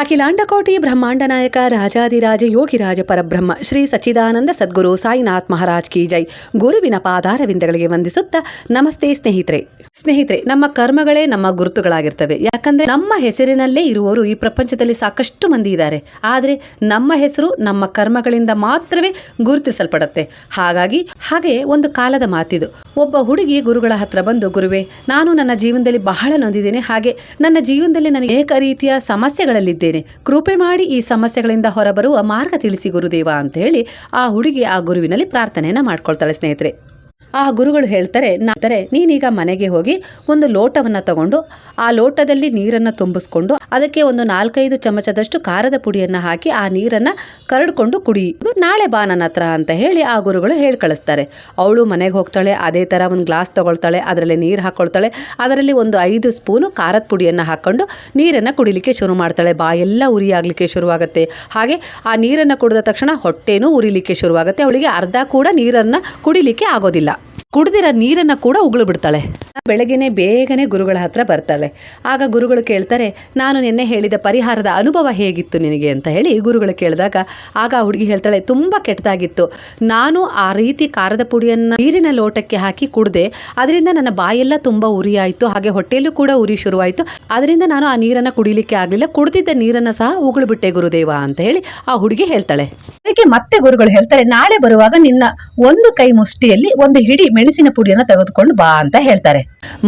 ಅಖಿಲಾಂಡಕೋಟಿ ಬ್ರಹ್ಮಾಂಡ ನಾಯಕ ರಾಜಾದಿರಾಜ ಯೋಗಿರಾಜ ಪರಬ್ರಹ್ಮ, ಶ್ರೀ ಸಚ್ಚಿದಾನಂದ ಸದ್ಗುರು ಸಾಯಿನಾಥ್ ಮಹಾರಾಜ್ ಕಿ ಜೈ. ಗುರುವಿನ ಪಾದಾರವಿಂದಗಳಿಗೆ ವಂದಿಸುತ್ತಾ ನಮಸ್ತೆ ಸ್ನೇಹಿತರೆ. ಸ್ನೇಹಿತರೆ, ನಮ್ಮ ಕರ್ಮಗಳೇ ನಮ್ಮ ಗುರುತುಗಳಾಗಿರ್ತವೆ. ಯಾಕಂದ್ರೆ ನಮ್ಮ ಹೆಸರಿನಲ್ಲೇ ಇರುವವರು ಈ ಪ್ರಪಂಚದಲ್ಲಿ ಸಾಕಷ್ಟು ಮಂದಿ ಇದ್ದಾರೆ. ಆದರೆ ನಮ್ಮ ಹೆಸರು ನಮ್ಮ ಕರ್ಮಗಳಿಂದ ಮಾತ್ರವೇ ಗುರುತಿಸಲ್ಪಡುತ್ತೆ. ಹಾಗಾಗಿ ಹಾಗೆ ಒಂದು ಕಾಲದ ಮಾತಿದು. ಒಬ್ಬ ಹುಡುಗಿ ಗುರುಗಳ ಹತ್ರ ಬಂದು, ಗುರುವೇ, ನಾನು ನನ್ನ ಜೀವನದಲ್ಲಿ ಬಹಳ ನೊಂದಿದ್ದೇನೆ. ಹಾಗೆ ನನ್ನ ಜೀವನದಲ್ಲಿ ನನಗೆ ಅನೇಕ ರೀತಿಯ ಸಮಸ್ಯೆಗಳಲ್ಲಿದ್ದೇನೆ ಕೃಪೆ ಮಾಡಿ ಈ ಸಮಸ್ಯೆಗಳಿಂದ ಹೊರಬರುವ ಮಾರ್ಗ ತಿಳಿಸಿ ಗುರುದೇವ ಅಂತ ಹೇಳಿ ಆ ಹುಡುಗಿ ಆ ಗುರುವಿನಲ್ಲಿ ಪ್ರಾರ್ಥನೆಯನ್ನು ಮಾಡ್ಕೊಳ್ತಾಳೆ ಸ್ನೇಹಿತರೆ. ಆ ಗುರುಗಳು ಹೇಳ್ತಾರೆ ನಾದರೆ ನೀನೀಗ ಮನೆಗೆ ಹೋಗಿ ಒಂದು ಲೋಟವನ್ನು ತಗೊಂಡು, ಆ ಲೋಟದಲ್ಲಿ ನೀರನ್ನು ತುಂಬಿಸ್ಕೊಂಡು, ಅದಕ್ಕೆ ಒಂದು ನಾಲ್ಕೈದು ಚಮಚದಷ್ಟು ಖಾರದ ಪುಡಿಯನ್ನು ಹಾಕಿ ಆ ನೀರನ್ನು ಕರಡ್ಕೊಂಡು ಕುಡಿ. ಇದು ನಾಳೆ ಬಾ ನನ್ನ ಹತ್ರ ಅಂತ ಹೇಳಿ ಆ ಗುರುಗಳು ಹೇಳಿ ಕಳಿಸ್ತಾರೆ. ಅವಳು ಮನೆಗೆ ಹೋಗ್ತಾಳೆ, ಅದೇ ಥರ ಒಂದು ಗ್ಲಾಸ್ ತಗೊಳ್ತಾಳೆ, ಅದರಲ್ಲಿ ನೀರು ಹಾಕ್ಕೊಳ್ತಾಳೆ ಅದರಲ್ಲಿ ಒಂದು ಐದು ಸ್ಪೂನು ಖಾರದ ಪುಡಿಯನ್ನು ಹಾಕ್ಕೊಂಡು ನೀರನ್ನು ಕುಡಿಲಿಕ್ಕೆ ಶುರು ಮಾಡ್ತಾಳೆ. ಬಾಯೆಲ್ಲ ಉರಿ ಆಗಲಿಕ್ಕೆ ಶುರುವಾಗುತ್ತೆ. ಹಾಗೆ ಆ ನೀರನ್ನು ಕುಡಿದ ತಕ್ಷಣ ಹೊಟ್ಟೆನೂ ಉರಿಲಿಕ್ಕೆ ಶುರುವಾಗುತ್ತೆ. ಅವಳಿಗೆ ಅರ್ಧ ಕೂಡ ನೀರನ್ನು ಕುಡಿಲಿಕ್ಕೆ ಆಗೋದಿಲ್ಲ. ಕುಡ್ದಿರೋ ನೀರನ್ನು ಕೂಡ ಉಗುಳು ಬಿಡ್ತಾಳೆ ಬೆಳಗ್ಗೆನೆ ಬೇಗನೆ ಗುರುಗಳ ಹತ್ರ ಬರ್ತಾಳೆ. ಆಗ ಗುರುಗಳು ಕೇಳ್ತಾರೆ, ನಾನು ನಿನ್ನೆ ಹೇಳಿದ ಪರಿಹಾರದ ಅನುಭವ ಹೇಗಿತ್ತು ನಿನಗೆ? ಅಂತ ಹೇಳಿ ಗುರುಗಳು ಕೇಳಿದಾಗ, ಆಗ ಹುಡುಗಿ ಹೇಳ್ತಾಳೆ, ತುಂಬ ಕೆಟ್ಟದಾಗಿತ್ತು. ನಾನು ಆ ರೀತಿ ಖಾರದ ಪುಡಿಯನ್ನು ನೀರಿನ ಲೋಟಕ್ಕೆ ಹಾಕಿ ಕುಡಿದೆ, ಅದರಿಂದ ನನ್ನ ಬಾಯೆಲ್ಲ ತುಂಬ ಉರಿ ಆಯಿತು ಹಾಗೆ ಹೊಟ್ಟೆಯಲ್ಲೂ ಕೂಡ ಉರಿ ಶುರುವಾಯಿತು. ಅದರಿಂದ ನಾನು ಆ ನೀರನ್ನು ಕುಡಿಲಿಕ್ಕೆ ಆಗಲಿಲ್ಲ, ಕುಡ್ದಿದ್ದ ನೀರನ್ನು ಸಹ ಉಗುಳು ಬಿಟ್ಟೆ ಗುರುದೇವ ಅಂತ ಹೇಳಿ ಆ ಹುಡುಗಿ ಹೇಳ್ತಾಳೆ. ಅದಕ್ಕೆ ಮತ್ತೆ ಗುರುಗಳು ಹೇಳ್ತಾರೆ, ನಾಳೆ ಬರುವಾಗ ನಿನ್ನ ಒಂದು ಕೈ ಮುಷ್ಟಿಯಲ್ಲಿ ಒಂದು ಹಿಡಿ ಮೆಣಸಿನ ಪುಡಿಯನ್ನು ತೆಗೆದುಕೊಂಡು ಬಾ ಅಂತ ಹೇಳ್ತಾರೆ.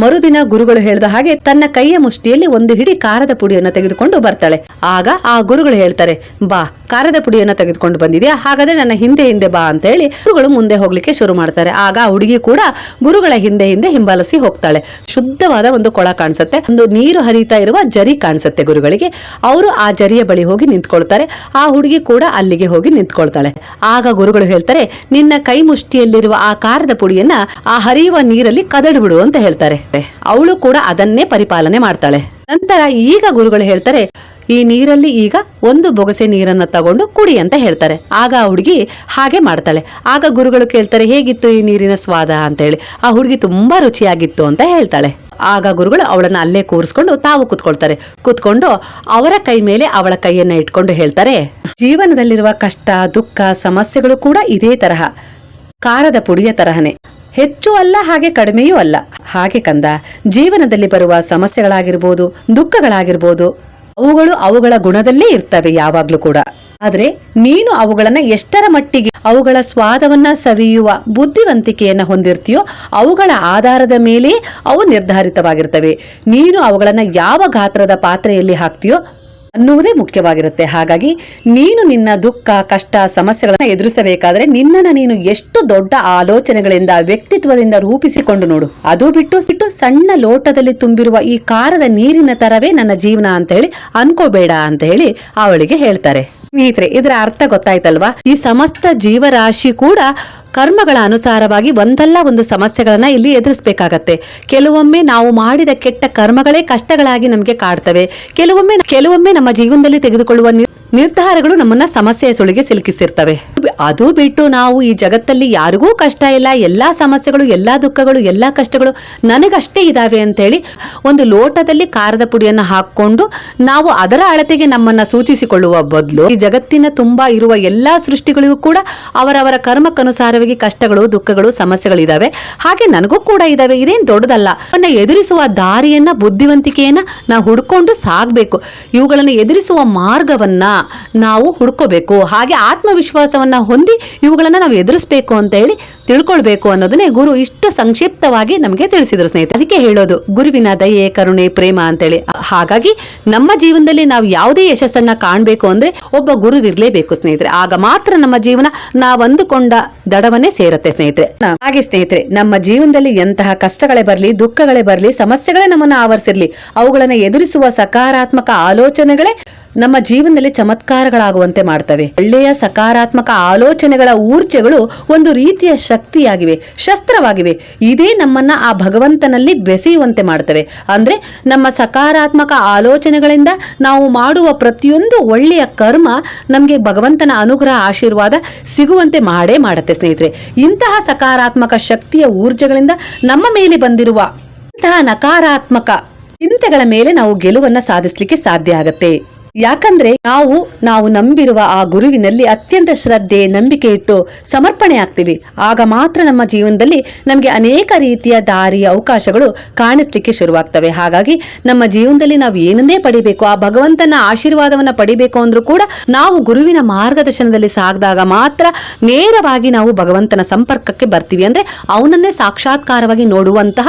ಮರುದಿನ ಗುರುಗಳು ಹೇಳಿದ ಹಾಗೆ ತನ್ನ ಕೈಯ ಮುಷ್ಟಿಯಲ್ಲಿ ಒಂದು ಹಿಡಿ ಖಾರದ ಪುಡಿಯನ್ನು ತೆಗೆದುಕೊಂಡು ಬರ್ತಾಳೆ. ಆಗ ಆ ಗುರುಗಳು ಹೇಳ್ತಾರೆ, ಬಾ, ಖಾರದ ಪುಡಿಯನ್ನು ತೆಗೆದುಕೊಂಡು ಬಂದಿದೆಯಾ? ಹಾಗಾದ್ರೆ ನನ್ನ ಹಿಂದೆ ಹಿಂದೆ ಬಾ ಅಂತ ಹೇಳಿ ಗುರುಗಳು ಮುಂದೆ ಹೋಗ್ಲಿಕ್ಕೆ ಶುರು ಮಾಡ್ತಾರೆ. ಆಗ ಆ ಹುಡುಗಿ ಕೂಡ ಗುರುಗಳ ಹಿಂದೆ ಹಿಂದೆ ಹಿಂಬಾಲಿಸಿ ಹೋಗ್ತಾಳೆ. ಶುದ್ಧವಾದ ಒಂದು ಕೊಳ ಕಾಣಿಸುತ್ತೆ, ಒಂದು ನೀರು ಹರಿತಾ ಇರುವ ಜರಿ ಕಾಣಿಸುತ್ತೆ ಗುರುಗಳಿಗೆ. ಅವರು ಆ ಜರಿಯ ಬಳಿ ಹೋಗಿ ನಿಂತ್ಕೊಳ್ತಾರೆ. ಆ ಹುಡುಗಿ ಕೂಡ ಅಲ್ಲಿಗೆ ಹೋಗಿ ನಿಂತ್ಕೊಳ್ತಾಳೆ ಆಗ ಗುರುಗಳು ಹೇಳ್ತಾರೆ, ನಿನ್ನ ಕೈ ಮುಷ್ಟಿಯಲ್ಲಿರುವ ಆ ಖಾರದ ಪುಡಿಯನ್ನ ಆ ಹರಿಯುವ ನೀರಲ್ಲಿ ಕದಡ್ಬಿಡು ಅಂತ ಹೇಳ್ತಾರೆ. ಅವಳು ಕೂಡ ಅದನ್ನೇ ಪರಿಪಾಲನೆ ಮಾಡ್ತಾಳೆ. ನಂತರ ಈಗ ಗುರುಗಳು ಹೇಳ್ತಾರೆ, ಈ ನೀರಲ್ಲಿ ಈಗ ಒಂದು ಬೊಗಸೆ ನೀರನ್ನ ತಗೊಂಡು ಕುಡಿ ಅಂತ ಹೇಳ್ತಾರೆ. ಆಗ ಆ ಹುಡುಗಿ ಹಾಗೆ ಮಾಡ್ತಾಳೆ. ಆಗ ಗುರುಗಳು ಕೇಳ್ತಾರೆ, ಹೇಗಿತ್ತು ಈ ನೀರಿನ ಸ್ವಾದ ಅಂತ ಹೇಳಿ. ಆ ಹುಡುಗಿ ತುಂಬಾ ರುಚಿಯಾಗಿತ್ತು ಅಂತ ಹೇಳ್ತಾಳೆ. ಆಗ ಗುರುಗಳು ಅವಳನ್ನ ಅಲ್ಲೇ ಕೂರಿಸ್ಕೊಂಡು ತಾವು ಕುತ್ಕೊಳ್ತಾರೆ. ಕುತ್ಕೊಂಡು ಅವರ ಕೈ ಮೇಲೆ ಅವಳ ಕೈಯನ್ನ ಇಟ್ಕೊಂಡು ಹೇಳ್ತಾರೆ, ಜೀವನದಲ್ಲಿರುವ ಕಷ್ಟ, ದುಃಖ, ಸಮಸ್ಯೆಗಳು ಕೂಡ ಇದೇ ತರಹ. ಕಾರದ ಪುಡಿಯ ತರಹನೇ. ಹೆಚ್ಚು ಅಲ್ಲ, ಹಾಗೆ ಕಡಿಮೆಯೂ ಅಲ್ಲ. ಹಾಗೆ ಕಂದ, ಜೀವನದಲ್ಲಿ ಬರುವ ಸಮಸ್ಯೆಗಳಾಗಿರ್ಬೋದು, ದುಃಖಗಳಾಗಿರ್ಬೋದು, ಅವುಗಳು ಅವುಗಳ ಗುಣದಲ್ಲೇ ಇರ್ತವೆ ಯಾವಾಗ್ಲೂ ಕೂಡ. ಆದ್ರೆ ನೀನು ಅವುಗಳನ್ನ ಎಷ್ಟರ ಮಟ್ಟಿಗೆ ಅವುಗಳ ಸ್ವಾದವನ್ನ ಸವಿಯುವ ಬುದ್ಧಿವಂತಿಕೆಯನ್ನ ಹೊಂದಿರ್ತೀಯೋ ಅವುಗಳ ಆಧಾರದ ಮೇಲೆ ಅವು ನಿರ್ಧಾರಿತವಾಗಿರ್ತವೆ. ನೀನು ಅವುಗಳನ್ನ ಯಾವ ಗಾತ್ರದ ಪಾತ್ರೆಯಲ್ಲಿ ಹಾಕ್ತೀಯೋ ಅನ್ನುವುದೇ ಮುಖ್ಯವಾಗಿರುತ್ತೆ. ಹಾಗಾಗಿ ನೀನು ನಿನ್ನ ದುಃಖ, ಕಷ್ಟ, ಸಮಸ್ಯೆಗಳನ್ನು ಎದುರಿಸಬೇಕಾದ್ರೆ ನಿನ್ನನ್ನು ನೀನು ಎಷ್ಟು ದೊಡ್ಡ ಆಲೋಚನೆಗಳಿಂದ, ವ್ಯಕ್ತಿತ್ವದಿಂದ ರೂಪಿಸಿಕೊಂಡು ನೋಡು. ಅದು ಬಿಟ್ಟು ಸಿಟ್ಟು ಸಣ್ಣ ಲೋಟದಲ್ಲಿ ತುಂಬಿರುವ ಈ ಕಾರದ ನೀರಿನ ತರವೇ ನನ್ನ ಜೀವನ ಅಂತ ಹೇಳಿ ಅನ್ಕೋಬೇಡ ಅಂತ ಹೇಳಿ ಅವಳಿಗೆ ಹೇಳ್ತಾರೆ. ಸ್ನೇಹಿತರೆ, ಇದರ ಅರ್ಥ ಗೊತ್ತಾಯ್ತಲ್ವಾ? ಈ ಸಮಸ್ತ ಜೀವರಾಶಿ ಕೂಡ ಕರ್ಮಗಳ ಅನುಸಾರವಾಗಿ ಒಂದಲ್ಲ ಒಂದು ಸಮಸ್ಯೆಗಳನ್ನ ಇಲ್ಲಿ ಎದುರಿಸಬೇಕಾಗತ್ತೆ. ಕೆಲವೊಮ್ಮೆ ನಾವು ಮಾಡಿದ ಕೆಟ್ಟ ಕರ್ಮಗಳೇ ಕಷ್ಟಗಳಾಗಿ ನಮಗೆ ಕಾಡ್ತವೆ. ಕೆಲವೊಮ್ಮೆ ಕೆಲವೊಮ್ಮೆ ನಮ್ಮ ಜೀವನದಲ್ಲಿ ತೆಗೆದುಕೊಳ್ಳುವ ನಿರ್ಧಾರಗಳು ನಮ್ಮನ್ನ ಸಮಸ್ಯೆಯ ಸುಳಿಗೆ ಸಿಲುಕಿಸಿರ್ತವೆ. ಅದು ಬಿಟ್ಟು ನಾವು ಈ ಜಗತ್ತಲ್ಲಿ ಯಾರಿಗೂ ಕಷ್ಟ ಇಲ್ಲ, ಎಲ್ಲಾ ಸಮಸ್ಯೆಗಳು, ಎಲ್ಲಾ ದುಃಖಗಳು, ಎಲ್ಲಾ ಕಷ್ಟಗಳು ನನಗಷ್ಟೇ ಇದಾವೆ ಅಂತೇಳಿ ಒಂದು ಲೋಟದಲ್ಲಿ ಖಾರದ ಪುಡಿಯನ್ನು ಹಾಕೊಂಡು ನಾವು ಅದರ ಅಳತೆಗೆ ನಮ್ಮನ್ನ ಸೂಚಿಸಿಕೊಳ್ಳುವ ಬದಲು ಈ ಜಗತ್ತಿನ ತುಂಬಾ ಇರುವ ಎಲ್ಲಾ ಸೃಷ್ಟಿಗಳಿಗೂ ಕೂಡ ಅವರವರ ಕರ್ಮಕ್ಕನುಸಾರವಾಗಿ ಕಷ್ಟಗಳು, ದುಃಖಗಳು ಸಮಸ್ಯೆಗಳಿದ್ದಾವೆ ಹಾಗೆ ನನಗೂ ಕೂಡ ಇದಾವೆ. ಇದೇನು ದೊಡ್ಡದಲ್ಲ. ಅವನ್ನ ಎದುರಿಸುವ ದಾರಿಯನ್ನ, ಬುದ್ಧಿವಂತಿಕೆಯನ್ನ ನಾವು ಹುಡ್ಕೊಂಡು ಸಾಗಬೇಕು. ಇವುಗಳನ್ನು ಎದುರಿಸುವ ಮಾರ್ಗವನ್ನ ನಾವು ಹುಡ್ಕೋಬೇಕು. ಹಾಗೆ ಆತ್ಮವಿಶ್ವಾಸವನ್ನ ಹೊಂದಿ ಇವುಗಳನ್ನ ನಾವು ಎದುರಿಸಬೇಕು ಅಂತ ಹೇಳಿ ತಿಳ್ಕೊಳ್ಬೇಕು ಅನ್ನೋದನ್ನೇ ಗುರು ಇಷ್ಟು ಸಂಕ್ಷಿಪ್ತವಾಗಿ ನಮಗೆ ತಿಳಿಸಿದ್ರು ಸ್ನೇಹಿತರೆ. ಅದಕ್ಕೆ ಹೇಳೋದು, ಗುರುವಿನ ದಯೆ, ಕರುಣೆ, ಪ್ರೇಮ ಅಂತೇಳಿ. ಹಾಗಾಗಿ ನಮ್ಮ ಜೀವನದಲ್ಲಿ ನಾವು ಯಾವುದೇ ಯಶಸ್ಸನ್ನ ಕಾಣಬೇಕು ಅಂದ್ರೆ ಒಬ್ಬ ಗುರುವಿರ್ಲೇಬೇಕು ಸ್ನೇಹಿತರೆ. ಆಗ ಮಾತ್ರ ನಮ್ಮ ಜೀವನ ನಾವು ಅಂದುಕೊಂಡ ದಡವನ್ನೇ ಸೇರುತ್ತೆ ಸ್ನೇಹಿತರೆ. ಹಾಗೆ ಸ್ನೇಹಿತರೆ, ನಮ್ಮ ಜೀವನದಲ್ಲಿ ಎಂತಹ ಕಷ್ಟಗಳೇ ಬರಲಿ, ದುಃಖಗಳೇ ಬರಲಿ, ಸಮಸ್ಯೆಗಳೇ ನಮ್ಮನ್ನ ಆವರಿಸಿರ್ಲಿ, ಅವುಗಳನ್ನ ಎದುರಿಸುವ ಸಕಾರಾತ್ಮಕ ಆಲೋಚನೆಗಳೇ ನಮ್ಮ ಜೀವನದಲ್ಲಿ ಚಮತ್ಕಾರಗಳಾಗುವಂತೆ ಮಾಡ್ತವೆ. ಒಳ್ಳೆಯ ಸಕಾರಾತ್ಮಕ ಆಲೋಚನೆಗಳ ಊರ್ಜೆಗಳು ಒಂದು ರೀತಿಯ ಶಕ್ತಿಯಾಗಿವೆ, ಶಸ್ತ್ರವಾಗಿವೆ. ಇದೇ ನಮ್ಮನ್ನ ಆ ಭಗವಂತನಲ್ಲಿ ಬೆಸೆಯುವಂತೆ ಮಾಡ್ತವೆ. ಅಂದ್ರೆ ನಮ್ಮ ಸಕಾರಾತ್ಮಕ ಆಲೋಚನೆಗಳಿಂದ ನಾವು ಮಾಡುವ ಪ್ರತಿಯೊಂದು ಒಳ್ಳೆಯ ಕರ್ಮ ನಮಗೆ ಭಗವಂತನ ಅನುಗ್ರಹ, ಆಶೀರ್ವಾದ ಸಿಗುವಂತೆ ಮಾಡೇ ಮಾಡುತ್ತೆ ಸ್ನೇಹಿತರೆ. ಇಂತಹ ಸಕಾರಾತ್ಮಕ ಶಕ್ತಿಯ ಊರ್ಜೆಗಳಿಂದ ನಮ್ಮ ಮೇಲೆ ಬಂದಿರುವ ಇಂತಹ ನಕಾರಾತ್ಮಕ ಚಿಂತೆಗಳ ಮೇಲೆ ನಾವು ಗೆಲುವನ್ನ ಸಾಧಿಸಲಿಕ್ಕೆ ಸಾಧ್ಯ ಆಗತ್ತೆ. ಯಾಕಂದ್ರೆ ನಾವು ನಾವು ನಂಬಿರುವ ಆ ಗುರುವಿನಲ್ಲಿ ಅತ್ಯಂತ ಶ್ರದ್ಧೆ, ನಂಬಿಕೆ ಇಟ್ಟು ಸಮರ್ಪಣೆ ಆಗ್ತೀವಿ. ಆಗ ಮಾತ್ರ ನಮ್ಮ ಜೀವನದಲ್ಲಿ ನಮಗೆ ಅನೇಕ ರೀತಿಯ ದಾರಿ, ಅವಕಾಶಗಳು ಕಾಣಿಸ್ಲಿಕ್ಕೆ ಶುರುವಾಗ್ತವೆ. ಹಾಗಾಗಿ ನಮ್ಮ ಜೀವನದಲ್ಲಿ ನಾವು ಏನನ್ನೇ ಪಡಿಬೇಕು, ಆ ಭಗವಂತನ ಆಶೀರ್ವಾದವನ್ನ ಪಡಿಬೇಕು ಅಂದ್ರೂ ಕೂಡ ನಾವು ಗುರುವಿನ ಮಾರ್ಗದರ್ಶನದಲ್ಲಿ ಸಾಗಿದಾಗ ಮಾತ್ರ ನೇರವಾಗಿ ನಾವು ಭಗವಂತನ ಸಂಪರ್ಕಕ್ಕೆ ಬರ್ತೀವಿ. ಅಂದ್ರೆ ಅವನನ್ನೇ ಸಾಕ್ಷಾತ್ಕಾರವಾಗಿ ನೋಡುವಂತಹ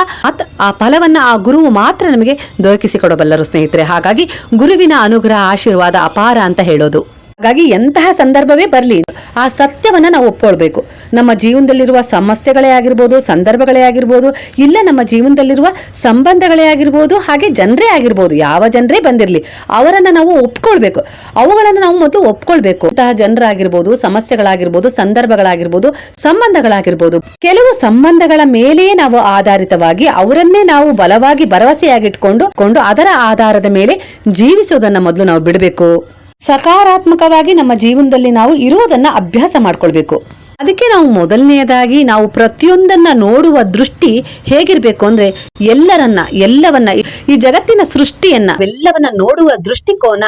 ಆ ಫಲವನ್ನ ಆ ಗುರುವು ಮಾತ್ರ ನಮಗೆ ದೊರಕಿಸಿಕೊಡಬಲ್ಲರು ಸ್ನೇಹಿತರೆ. ಹಾಗಾಗಿ ಗುರುವಿನ ಅನುಗ್ರಹ ಆಶೀರ್ವಾದ ಅಪಾರ ಅಂತ ಹೇಳೋದು. ಹಾಗಾಗಿ ಎಂತಹ ಸಂದರ್ಭವೇ ಬರಲಿ ಆ ಸತ್ಯವನ್ನ ನಾವು ಒಪ್ಕೊಳ್ಬೇಕು. ನಮ್ಮ ಜೀವನದಲ್ಲಿರುವ ಸಮಸ್ಯೆಗಳೇ ಆಗಿರ್ಬೋದು, ಸಂದರ್ಭಗಳೇ ಆಗಿರ್ಬೋದು, ಇಲ್ಲ ನಮ್ಮ ಜೀವನದಲ್ಲಿರುವ ಸಂಬಂಧಗಳೇ ಆಗಿರ್ಬೋದು, ಹಾಗೆ ಜನರೇ ಆಗಿರ್ಬೋದು, ಯಾವ ಜನರೇ ಬಂದಿರಲಿ, ಅವರನ್ನ ನಾವು ಒಪ್ಕೊಳ್ಬೇಕು. ಅವುಗಳನ್ನು ನಾವು ಮೊದಲು ಒಪ್ಕೊಳ್ಬೇಕು. ಅಂತಹ ಜನರಾಗಿರ್ಬೋದು, ಸಮಸ್ಯೆಗಳಾಗಿರ್ಬೋದು, ಸಂದರ್ಭಗಳಾಗಿರ್ಬೋದು, ಸಂಬಂಧಗಳಾಗಿರ್ಬೋದು, ಕೆಲವು ಸಂಬಂಧಗಳ ಮೇಲೆಯೇ ನಾವು ಆಧಾರಿತವಾಗಿ ಅವರನ್ನೇ ನಾವು ಬಲವಾಗಿ ಭರವಸೆಯಾಗಿಟ್ಕೊಂಡು, ಕೊಂಡು ಅದರ ಆಧಾರದ ಮೇಲೆ ಜೀವಿಸೋದನ್ನ ಮೊದಲು ನಾವು ಬಿಡಬೇಕು. ಸಕಾರಾತ್ಮಕವಾಗಿ ನಮ್ಮ ಜೀವನದಲ್ಲಿ ನಾವು ಇರುವುದನ್ನ ಅಭ್ಯಾಸ ಮಾಡ್ಕೊಳ್ಬೇಕು. ಅದಕ್ಕೆ ನಾವು ಮೊದಲನೆಯದಾಗಿ ನಾವು ಪ್ರತಿಯೊಂದನ್ನ ನೋಡುವ ದೃಷ್ಟಿ ಹೇಗಿರ್ಬೇಕು ಅಂದ್ರೆ ಎಲ್ಲರನ್ನ, ಎಲ್ಲವನ್ನ, ಈ ಜಗತ್ತಿನ ಸೃಷ್ಟಿಯನ್ನ, ಎಲ್ಲವನ್ನ ನೋಡುವ ದೃಷ್ಟಿಕೋನ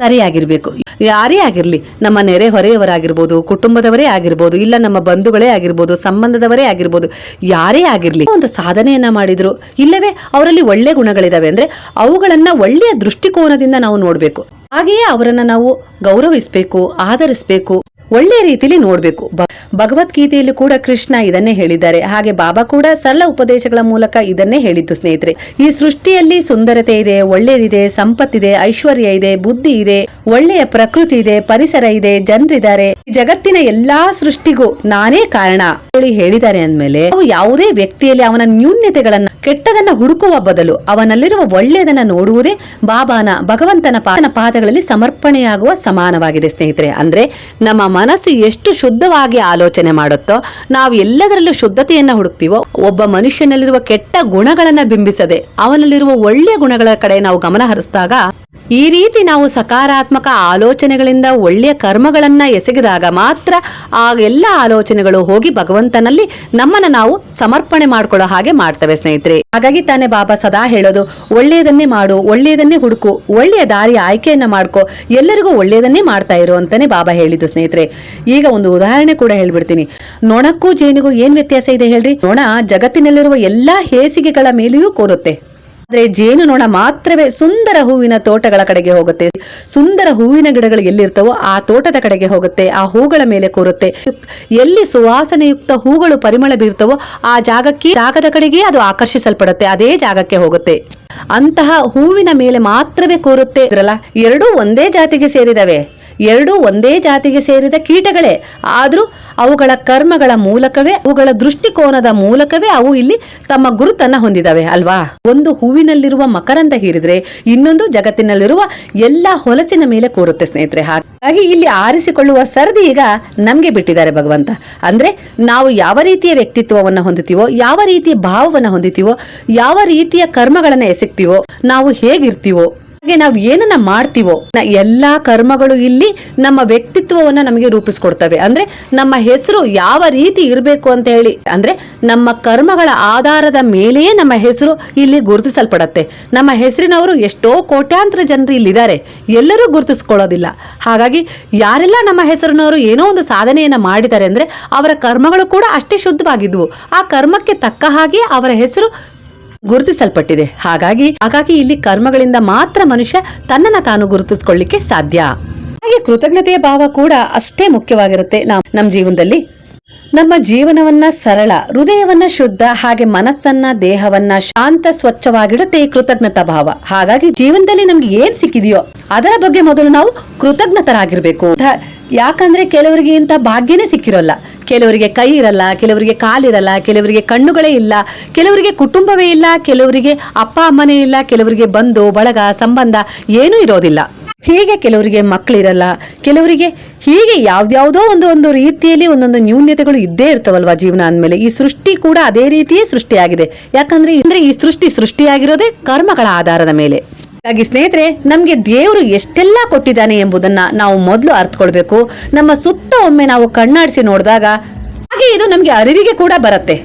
ಸರಿಯಾಗಿರ್ಬೇಕು. ಯಾರೇ ಆಗಿರ್ಲಿ, ನಮ್ಮ ನೆರೆ ಹೊರೆಯವರಾಗಿರ್ಬೋದು, ಕುಟುಂಬದವರೇ ಆಗಿರ್ಬೋದು, ಇಲ್ಲ ನಮ್ಮ ಬಂಧುಗಳೇ ಆಗಿರ್ಬೋದು, ಸಂಬಂಧದವರೇ ಆಗಿರ್ಬೋದು, ಯಾರೇ ಆಗಿರ್ಲಿ, ಒಂದು ಸಾಧನೆಯನ್ನ ಮಾಡಿದ್ರು, ಇಲ್ಲವೇ ಅವರಲ್ಲಿ ಒಳ್ಳೆ ಗುಣಗಳಿದಾವೆ ಅಂದ್ರೆ ಅವುಗಳನ್ನ ಒಳ್ಳೆಯ ದೃಷ್ಟಿಕೋನದಿಂದ ನಾವು ನೋಡ್ಬೇಕು. ಹಾಗೆಯೇ ಅವರನ್ನ ನಾವು ಗೌರವಿಸಬೇಕು, ಆಧರಿಸಬೇಕು, ಒಳ್ಳೆ ರೀತಿಯಲ್ಲಿ ನೋಡಬೇಕು. ಭಗವದ್ಗೀತೆಯಲ್ಲಿ ಕೂಡ ಕೃಷ್ಣ ಇದನ್ನೇ ಹೇಳಿದ್ದಾರೆ. ಹಾಗೆ ಬಾಬಾ ಕೂಡ ಸರಳ ಉಪದೇಶಗಳ ಮೂಲಕ ಇದನ್ನೇ ಹೇಳಿದ್ದು ಸ್ನೇಹಿತರೆ. ಈ ಸೃಷ್ಟಿಯಲ್ಲಿ ಸುಂದರತೆ ಇದೆ, ಒಳ್ಳೇದಿದೆ, ಸಂಪತ್ತಿದೆ, ಐಶ್ವರ್ಯ ಇದೆ, ಬುದ್ಧಿ ಇದೆ, ಒಳ್ಳೆಯ ಪ್ರಕೃತಿ ಇದೆ, ಪರಿಸರ ಇದೆ, ಜನರಿದ್ದಾರೆ. ಜಗತ್ತಿನ ಎಲ್ಲಾ ಸೃಷ್ಟಿಗೂ ನಾನೇ ಕಾರಣ. ಹೇಳಿ ಹೇಳಿದ್ದಾರೆ ಅಂದ್ಮೇಲೆ, ನಾವು ಯಾವುದೇ ವ್ಯಕ್ತಿಯಲ್ಲಿ ಅವನ ನ್ಯೂನ್ಯತೆಗಳನ್ನ ಕೆಟ್ಟದನ್ನ ಹುಡುಕುವ ಬದಲು ಅವನಲ್ಲಿರುವ ಒಳ್ಳೆಯದನ್ನ ನೋಡುವುದೇ ಬಾಬಾನ, ಭಗವಂತನ ಪಾದನ ಪಾದಗಳಲ್ಲಿ ಸಮರ್ಪಣೆಯಾಗುವ ಸಮಾನವಾಗಿದೆ ಸ್ನೇಹಿತರೆ. ಅಂದ್ರೆ ನಮ್ಮ ಮನಸ್ಸು ಎಷ್ಟು ಶುದ್ಧವಾಗಿ ಆಲೋಚನೆ ಮಾಡುತ್ತೋ, ನಾವು ಎಲ್ಲದರಲ್ಲೂ ಶುದ್ಧತೆಯನ್ನ ಹುಡುಕ್ತೀವೋ, ಒಬ್ಬ ಮನುಷ್ಯನಲ್ಲಿರುವ ಕೆಟ್ಟ ಗುಣಗಳನ್ನ ಬಿಂಬಿಸದೆ ಅವನಲ್ಲಿರುವ ಒಳ್ಳೆಯ ಗುಣಗಳ ಕಡೆ ನಾವು ಗಮನ ಹರಿಸಿದಾಗ, ಈ ರೀತಿ ನಾವು ಸಕಾರಾತ್ಮಕ ಆಲೋಚನೆಗಳಿಂದ ಒಳ್ಳೆಯ ಕರ್ಮಗಳನ್ನ ಎಸಗಿದಾಗ ಮಾತ್ರ ಆ ಎಲ್ಲ ಆಲೋಚನೆಗಳು ಹೋಗಿ ಭಗವಂತನಲ್ಲಿ ನಮ್ಮನ್ನ ನಾವು ಸಮರ್ಪಣೆ ಮಾಡ್ಕೊಳ್ಳೋ ಹಾಗೆ ಮಾಡ್ತವೆ ಸ್ನೇಹಿತರೆ. ಹಾಗಾಗಿ ತಾನೇ ಬಾಬಾ ಸದಾ ಹೇಳೋದು, ಒಳ್ಳೆಯದನ್ನೇ ಮಾಡು, ಒಳ್ಳೆಯದನ್ನೇ ಹುಡುಕು, ಒಳ್ಳೆಯ ದಾರಿ ಆಯ್ಕೆಯನ್ನ ಮಾಡ್ಕೋ, ಎಲ್ಲರಿಗೂ ಒಳ್ಳೆಯದನ್ನೇ ಮಾಡ್ತಾ ಇರು ಅಂತಾನೆ ಬಾಬಾ ಹೇಳಿದ್ದು ಸ್ನೇಹಿತರೆ. ಈಗ ಒಂದು ಉದಾಹರಣೆ ಕೂಡ ಹೇಳ್ಬಿಡ್ತೀನಿ. ನೊಣಕ್ಕೂ ಜೇನಿಗೂ ಏನ್ ವ್ಯತ್ಯಾಸ ಇದೆ ಹೇಳ್ರಿ? ನೊಣ ಜಗತ್ತಿನಲ್ಲಿರುವ ಎಲ್ಲಾ ಹೇಸಿಗೆಗಳ ಮೇಲೆಯೂ ಕೂರುತ್ತೆ. ಆದ್ರೆ ಜೇನು ನೊಣ ಮಾತ್ರವೇ ಸುಂದರ ಹೂವಿನ ತೋಟಗಳ ಕಡೆಗೆ ಹೋಗುತ್ತೆ. ಸುಂದರ ಹೂವಿನ ಗಿಡಗಳು ಎಲ್ಲಿರ್ತವೋ ಆ ತೋಟದ ಕಡೆಗೆ ಹೋಗುತ್ತೆ. ಆ ಹೂಗಳ ಮೇಲೆ ಕೂರುತ್ತೆ. ಎಲ್ಲಿ ಸುವಾಸನೆಯುಕ್ತ ಹೂಗಳು ಪರಿಮಳ ಬೀರ್ತವೋ ಆ ಜಾಗಕ್ಕೆ, ಜಾಗದ ಕಡೆಗೆ ಅದು ಆಕರ್ಷಿಸಲ್ಪಡುತ್ತೆ. ಅದೇ ಜಾಗಕ್ಕೆ ಹೋಗುತ್ತೆ. ಅಂತಹ ಹೂವಿನ ಮೇಲೆ ಮಾತ್ರವೇ ಕೂರುತ್ತೆ. ಇದ್ರಲ್ಲ, ಎರಡೂ ಒಂದೇ ಜಾತಿಗೆ ಸೇರಿದವೆ. ಎರಡೂ ಒಂದೇ ಜಾತಿಗೆ ಸೇರಿದ ಕೀಟಗಳೇ. ಆದರೂ ಅವುಗಳ ಕರ್ಮಗಳ ಮೂಲಕವೇ, ಅವುಗಳ ದೃಷ್ಟಿಕೋನದ ಮೂಲಕವೇ ಅವು ಇಲ್ಲಿ ತಮ್ಮ ಗುರುತನ್ನು ಹೊಂದಿದವೆ, ಅಲ್ವಾ? ಒಂದು ಹೂವಿನಲ್ಲಿರುವ ಮಕರಂದ ಹೀರಿದ್ರೆ ಇನ್ನೊಂದು ಜಗತ್ತಿನಲ್ಲಿರುವ ಎಲ್ಲ ಹೊಲಸಿನ ಮೇಲೆ ಕೂರುತ್ತೆ ಸ್ನೇಹಿತರೆ ಹಾಗಾಗಿ ಇಲ್ಲಿ ಆರಿಸಿಕೊಳ್ಳುವ ಸರದಿ ಈಗ ನಮಗೆ ಬಿಟ್ಟಿದ್ದಾರೆ ಭಗವಂತ. ಅಂದ್ರೆ ನಾವು ಯಾವ ರೀತಿಯ ವ್ಯಕ್ತಿತ್ವವನ್ನ ಹೊಂದುತ್ತೀವೋ, ಯಾವ ರೀತಿಯ ಭಾವವನ್ನ ಹೊಂದಿತೀವೋ ಯಾವ ರೀತಿಯ ಕರ್ಮಗಳನ್ನ ಎಸಗ್ತೀವೋ ನಾವು ಹೇಗಿರ್ತೀವೋ ಹಾಗೆ ನಾವು ಏನನ್ನ ಮಾಡ್ತೀವೋ ಎಲ್ಲಾ ಕರ್ಮಗಳು ಇಲ್ಲಿ ನಮ್ಮ ವ್ಯಕ್ತಿತ್ವವನ್ನ ನಮಗೆ ರೂಪಿಸ್ಕೊಡ್ತವೆ. ಅಂದ್ರೆ ನಮ್ಮ ಹೆಸರು ಯಾವ ರೀತಿ ಇರಬೇಕು ಅಂತ ಹೇಳಿ, ಅಂದ್ರೆ ನಮ್ಮ ಕರ್ಮಗಳ ಆಧಾರದ ಮೇಲೆಯೇ ನಮ್ಮ ಹೆಸರು ಇಲ್ಲಿ ಗುರುತಿಸಲ್ಪಡತ್ತೆ. ನಮ್ಮ ಹೆಸರಿನವರು ಎಷ್ಟೋ ಕೋಟ್ಯಾಂತರ ಜನರು ಇಲ್ಲಿದ್ದಾರೆ, ಎಲ್ಲರೂ ಗುರುತಿಸ್ಕೊಳ್ಳೋದಿಲ್ಲ. ಹಾಗಾಗಿ ಯಾರೆಲ್ಲ ನಮ್ಮ ಹೆಸರಿನವರು ಏನೋ ಒಂದು ಸಾಧನೆಯನ್ನ ಮಾಡಿದ್ದಾರೆ, ಅಂದ್ರೆ ಅವರ ಕರ್ಮಗಳು ಕೂಡ ಅಷ್ಟೇ ಶುದ್ಧವಾಗಿದ್ವು. ಆ ಕರ್ಮಕ್ಕೆ ತಕ್ಕ ಹಾಗೆ ಅವರ ಹೆಸರು ಗುರುತಿಸಲ್ಪಟ್ಟಿದೆ. ಹಾಗಾಗಿ ಹಾಗಾಗಿ ಇಲ್ಲಿ ಕರ್ಮಗಳಿಂದ ಮಾತ್ರ ಮನುಷ್ಯ ತನ್ನನ್ನ ತಾನು ಗುರುತಿಸ್ಕೊಳ್ಳಿಕ್ಕೆ ಸಾಧ್ಯ. ಹಾಗೆ ಕೃತಜ್ಞತೆಯ ಭಾವ ಕೂಡ ಅಷ್ಟೇ ಮುಖ್ಯವಾಗಿರುತ್ತೆ ನಮ್ಮ ಜೀವನದಲ್ಲಿ. ನಮ್ಮ ಜೀವನವನ್ನ ಸರಳ, ಹೃದಯವನ್ನ ಶುದ್ಧ, ಹಾಗೆ ಮನಸ್ಸನ್ನ, ದೇಹವನ್ನ ಶಾಂತ, ಸ್ವಚ್ಛವಾಗಿಡುತ್ತೆ ಕೃತಜ್ಞತಾ ಭಾವ. ಹಾಗಾಗಿ ಜೀವನದಲ್ಲಿ ನಮ್ಗೆ ಏನ್ ಸಿಕ್ಕಿದೆಯೋ ಅದರ ಬಗ್ಗೆ ಮೊದಲು ನಾವು ಕೃತಜ್ಞತರಾಗಿರ್ಬೇಕು. ಯಾಕಂದ್ರೆ ಕೆಲವರಿಗೆ ಇಂಥ ಭಾಗ್ಯನೇ ಸಿಕ್ಕಿರೋಲ್ಲ. ಕೆಲವರಿಗೆ ಕೈ ಇರಲ್ಲ, ಕೆಲವರಿಗೆ ಕಾಲಿರಲ್ಲ ಕೆಲವರಿಗೆ ಕಣ್ಣುಗಳೇ ಇಲ್ಲ, ಕೆಲವರಿಗೆ ಕುಟುಂಬವೇ ಇಲ್ಲ, ಕೆಲವರಿಗೆ ಅಪ್ಪ ಅಮ್ಮನೇ ಇಲ್ಲ, ಕೆಲವರಿಗೆ ಬಂಧು, ಬಳಗ, ಸಂಬಂಧ ಏನೂ ಇರೋದಿಲ್ಲ. ಹೀಗೆ ಕೆಲವರಿಗೆ ಮಕ್ಕಳಿರಲ್ಲ ಕೆಲವರಿಗೆ ಹೀಗೆ ಯಾವ್ದ್ಯಾವುದೋ ಒಂದು ಒಂದು ರೀತಿಯಲ್ಲಿ ಒಂದೊಂದು ನ್ಯೂನ್ಯತೆಗಳು ಇದ್ದೇ ಇರ್ತವಲ್ವಾ ಜೀವನ ಅಂದಮೇಲೆ? ಈ ಸೃಷ್ಟಿ ಕೂಡ ಅದೇ ರೀತಿಯೇ ಸೃಷ್ಟಿಯಾಗಿದೆ. ಯಾಕಂದ್ರೆ ಅಂದ್ರೆ ಈ ಸೃಷ್ಟಿ ಸೃಷ್ಟಿಯಾಗಿರೋದೇ ಕರ್ಮಗಳ ಆಧಾರದ ಮೇಲೆ. ಹಾಗಾಗಿ ಸ್ನೇಹಿತರೆ, ನಮ್ಗೆ ದೇವರು ಎಷ್ಟೆಲ್ಲ ಕೊಟ್ಟಿದ್ದಾನೆ ಎಂಬುದನ್ನ ನಾವು ಮೊದಲು ಅರ್ಥಕೊಳ್ಬೇಕು ನಮ್ಮ ಸುತ್ತ ಒಮ್ಮೆ ನಾವು ಕಣ್ಣಾಡಿಸಿ ನೋಡಿದಾಗ ಹಾಗೆ ಇದು ನಮ್ಗೆ ಅರಿವಿಗೆ ಕೂಡ ಬರುತ್ತೆ.